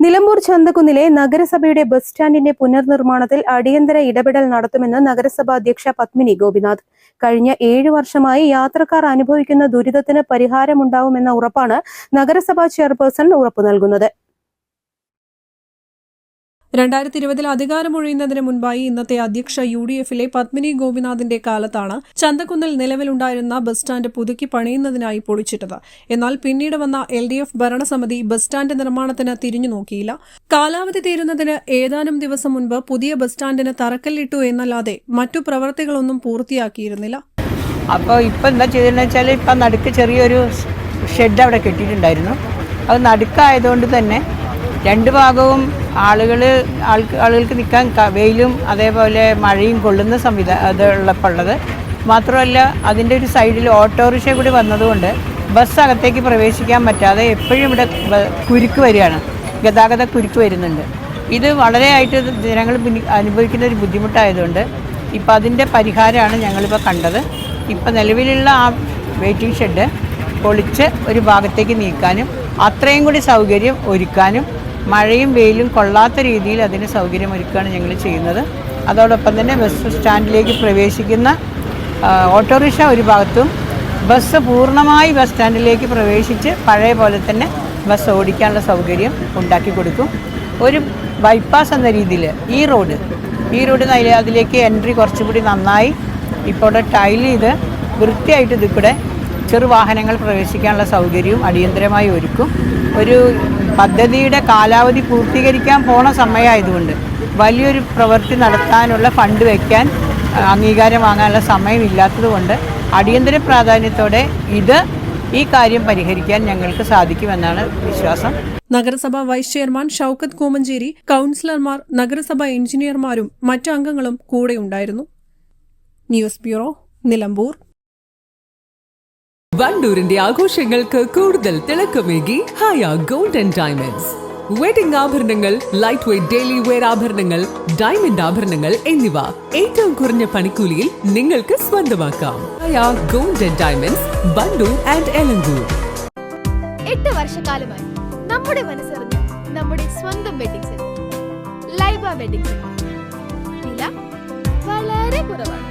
Nilambur ചന്തക്കുന്നിലെ നഗരസഭയുടെ bus സ്റ്റാൻഡിന്റെ പുനർനിർമ്മാണത്തിൽ അടിയന്തര ഇടപെടൽ നടത്തുമെന്ന് നഗരസഭാ അധ്യക്ഷ പത്മിനി ഗോപിനാഥ്. കഴിഞ്ഞ ഏഴു വർഷമായി യാത്രക്കാർ അനുഭവിക്കുന്ന ദുരിതത്തിന് പരിഹാരമുണ്ടാവുമെന്ന ഉറപ്പാണ് നഗരസഭാ ചെയർപേഴ്സൺ ഉറപ്പു നൽകുന്നത് രണ്ടായിരത്തി ഇരുപതിൽ അധികാരമൊഴിയുന്നതിന് മുൻപായി ഇന്നത്തെ അധ്യക്ഷ യു ഡി എഫിലെ പത്മിനി ഗോപിനാഥിന്റെ കാലത്താണ് ചന്തക്കുന്നിൽ നിലവിലുണ്ടായിരുന്ന ബസ് സ്റ്റാൻഡ് പുതുക്കി പണിയുന്നതിനായി പൊളിച്ചിട്ടത്. എന്നാൽ പിന്നീട് വന്ന എൽ ഡി എഫ് ഭരണസമിതി ബസ് സ്റ്റാൻഡ് നിർമ്മാണത്തിന് തിരിഞ്ഞു നോക്കിയില്ല. കാലാവധി തീരുന്നതിന് ഏതാനും ദിവസം മുൻപ് പുതിയ ബസ് സ്റ്റാൻഡിന് തറക്കല്ലിട്ടു എന്നല്ലാതെ മറ്റു പ്രവർത്തികളൊന്നും പൂർത്തിയാക്കിയിരുന്നില്ല. അപ്പോൾ ഇപ്പോൾ എന്താ ചെയ്തതെന്ന് വെച്ചാൽ ഇപ്പം നടുക്ക് ചെറിയൊരു ഷെഡ് അവിടെ കെട്ടിയിട്ടുണ്ടായിരുന്നു. അത് നടുക്കായതുകൊണ്ട് തന്നെ രണ്ട് ഭാഗവും ആളുകൾ ആളുകൾക്ക് നിൽക്കാൻ വെയിലും അതേപോലെ മഴയും കൊള്ളുന്ന സംവിധാനം അത് ഉള്ളപ്പോൾ ഉള്ളത്. മാത്രമല്ല അതിന്റെ ഒരു സൈഡിൽ ഓട്ടോറിക്ഷ കൂടി വന്നതുകൊണ്ട് ബസ് അകത്തേക്ക് പ്രവേശിക്കാൻ പറ്റാതെ എപ്പോഴും ഇവിടെ കുരുക്ക് വരികയാണ്. ഗതാഗത കുരുക്ക് വരുന്നുണ്ട്. ഇത് വളരെയായിട്ട് ജനങ്ങൾ അനുഭവിക്കുന്ന ഒരു ബുദ്ധിമുട്ടായതുകൊണ്ട് ഇപ്പോൾ അതിന്റെ പരിഹാരമാണ് ഞങ്ങളിപ്പോൾ കണ്ടത്. ഇപ്പോൾ നിലവിലുള്ള ആ വെയിറ്റിംഗ് ഷെഡ് പൊളിച്ച് ഒരു ഭാഗത്തേക്ക് നീക്കാനും അത്രയും കൂടി സൗകര്യം ഒരുക്കാനും മഴയും വെയിലും കൊള്ളാത്ത രീതിയിൽ അതിന് സൗകര്യമൊരുക്കുകയാണ് ഞങ്ങൾ ചെയ്യുന്നത്. അതോടൊപ്പം തന്നെ ബസ് സ്റ്റാൻഡിലേക്ക് പ്രവേശിക്കുന്ന ഓട്ടോറിക്ഷ ഒരു ഭാഗത്തും ബസ് പൂർണമായി ബസ് സ്റ്റാൻഡിലേക്ക് പ്രവേശിച്ച് പഴയ പോലെ തന്നെ ബസ് ഓടിക്കാനുള്ള സൗകര്യം ഉണ്ടാക്കി കൊടുക്കും. ഒരു ബൈപ്പാസ് എന്ന രീതിയിൽ ഈ റോഡ് ഈ റോഡ് അതിലേക്ക് എൻട്രി കുറച്ചുകൂടി നന്നായി. ഇപ്പോൾ ടൈൽ ചെയ്ത് വൃത്തിയായിട്ട് ഇതിൽ കൂടെ ചെറുവാഹനങ്ങൾ പ്രവേശിക്കാനുള്ള സൗകര്യവും അടിയന്തരമായി ഒരുക്കും. ഒരു പദ്ധതിയുടെ കാലാവധി പൂർത്തീകരിക്കാൻ പോണ സമയമായതുകൊണ്ട് വലിയൊരു പ്രവൃത്തി നടത്താനുള്ള ഫണ്ട് വയ്ക്കാൻ അംഗീകാരം വാങ്ങാനുള്ള സമയമില്ലാത്തതുകൊണ്ട് അടിയന്തര പ്രാധാന്യത്തോടെ ഇത് ഈ കാര്യം പരിഹരിക്കാൻ ഞങ്ങൾക്ക് സാധിക്കുമെന്നാണ് വിശ്വാസം. നഗരസഭാ വൈസ് ചെയർമാൻ ഷൌക്കത്ത് കോമഞ്ചേരി കൌൺസിലർമാർ നഗരസഭാ എഞ്ചിനീയർമാരും മറ്റു അംഗങ്ങളും കൂടെയുണ്ടായിരുന്നു ന്യൂസ് ബ്യൂറോ നിലമ്പൂർ. വണ്ടൂരിന്റെ ആഘോഷങ്ങൾക്ക് കൂടുതൽ തിളക്കമേകി Haya gold and diamonds wedding ആഭരണങ്ങൾ ലൈറ്റ് വെയ്റ്റ് ഡെയിലി വെയർ ആഭരണങ്ങൾ ഡയമണ്ട് ആഭരണങ്ങൾ എന്നിവ ഏറ്റവും കുറഞ്ഞ പണിക്കൂലിയിൽ നിങ്ങൾക്ക് സ്വന്തമാക്കാം. Haya gold and diamonds Wandoor and Elankur എട്ട് വർഷക്കാലമായി നമ്മുടെ മനസ്സറിഞ്ഞ് നമ്മുടെ സ്വന്തം wedding centre Laiba wedding centre വില വളരെ കുറവാണ്.